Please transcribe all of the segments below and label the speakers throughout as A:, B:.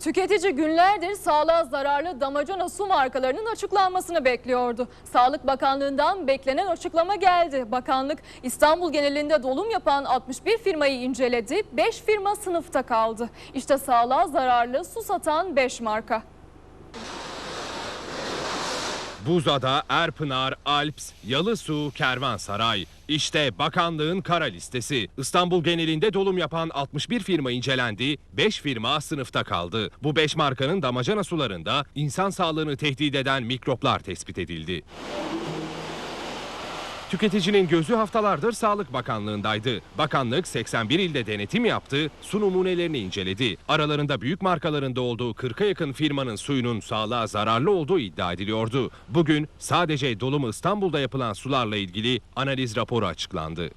A: Tüketici günlerdir sağlığa zararlı damacana su markalarının açıklanmasını bekliyordu. Sağlık Bakanlığı'ndan beklenen açıklama geldi. Bakanlık İstanbul genelinde dolum yapan 61 firmayı inceledi. 5 firma sınıfta kaldı. İşte sağlığa zararlı su satan 5 marka.
B: Buzada, Erpınar, Alps, Yalısu, Kervansaray. İşte bakanlığın kara listesi. İstanbul genelinde dolum yapan 61 firma incelendi, 5 firma sınıfta kaldı. Bu 5 markanın damacana sularında insan sağlığını tehdit eden mikroplar tespit edildi. Tüketicinin gözü haftalardır Sağlık Bakanlığı'ndaydı. Bakanlık 81 ilde denetim yaptı, su numunelerini inceledi. Aralarında büyük markalarında olduğu 40'a yakın firmanın suyunun sağlığa zararlı olduğu iddia ediliyordu. Bugün sadece dolumu İstanbul'da yapılan sularla ilgili analiz raporu açıklandı.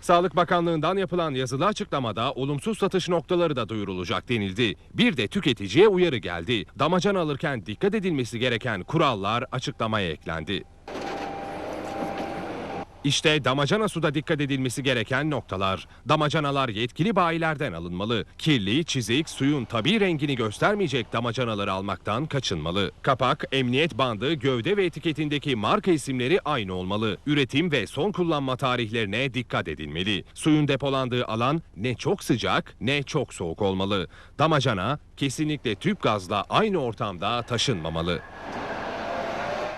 B: Sağlık Bakanlığı'ndan yapılan yazılı açıklamada olumsuz satış noktaları da duyurulacak denildi. Bir de tüketiciye uyarı geldi. Damacana alırken dikkat edilmesi gereken kurallar açıklamaya eklendi. İşte damacana suda dikkat edilmesi gereken noktalar. Damacanalar yetkili bayilerden alınmalı. Kirli, çizik, suyun tabi rengini göstermeyecek damacanaları almaktan kaçınmalı. Kapak, emniyet bandı, gövde ve etiketindeki marka isimleri aynı olmalı. Üretim ve son kullanma tarihlerine dikkat edilmeli. Suyun depolandığı alan ne çok sıcak ne çok soğuk olmalı. Damacana kesinlikle tüp gazla aynı ortamda taşınmamalı.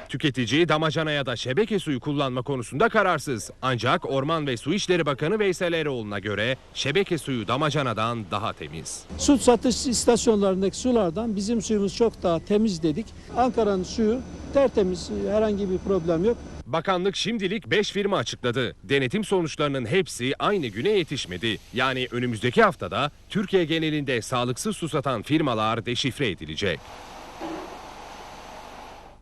B: Tüketici damacana ya da şebeke suyu kullanma konusunda kararsız. Ancak Orman ve Su İşleri Bakanı Veysel Eroğlu'na göre şebeke suyu damacanadan daha temiz.
C: Su satış istasyonlarındaki sulardan bizim suyumuz çok daha temiz dedik. Ankara'nın suyu tertemiz, herhangi bir problem yok.
B: Bakanlık şimdilik 5 firma açıkladı. Denetim sonuçlarının hepsi aynı güne yetişmedi. Yani önümüzdeki haftada Türkiye genelinde sağlıksız su satan firmalar deşifre edilecek.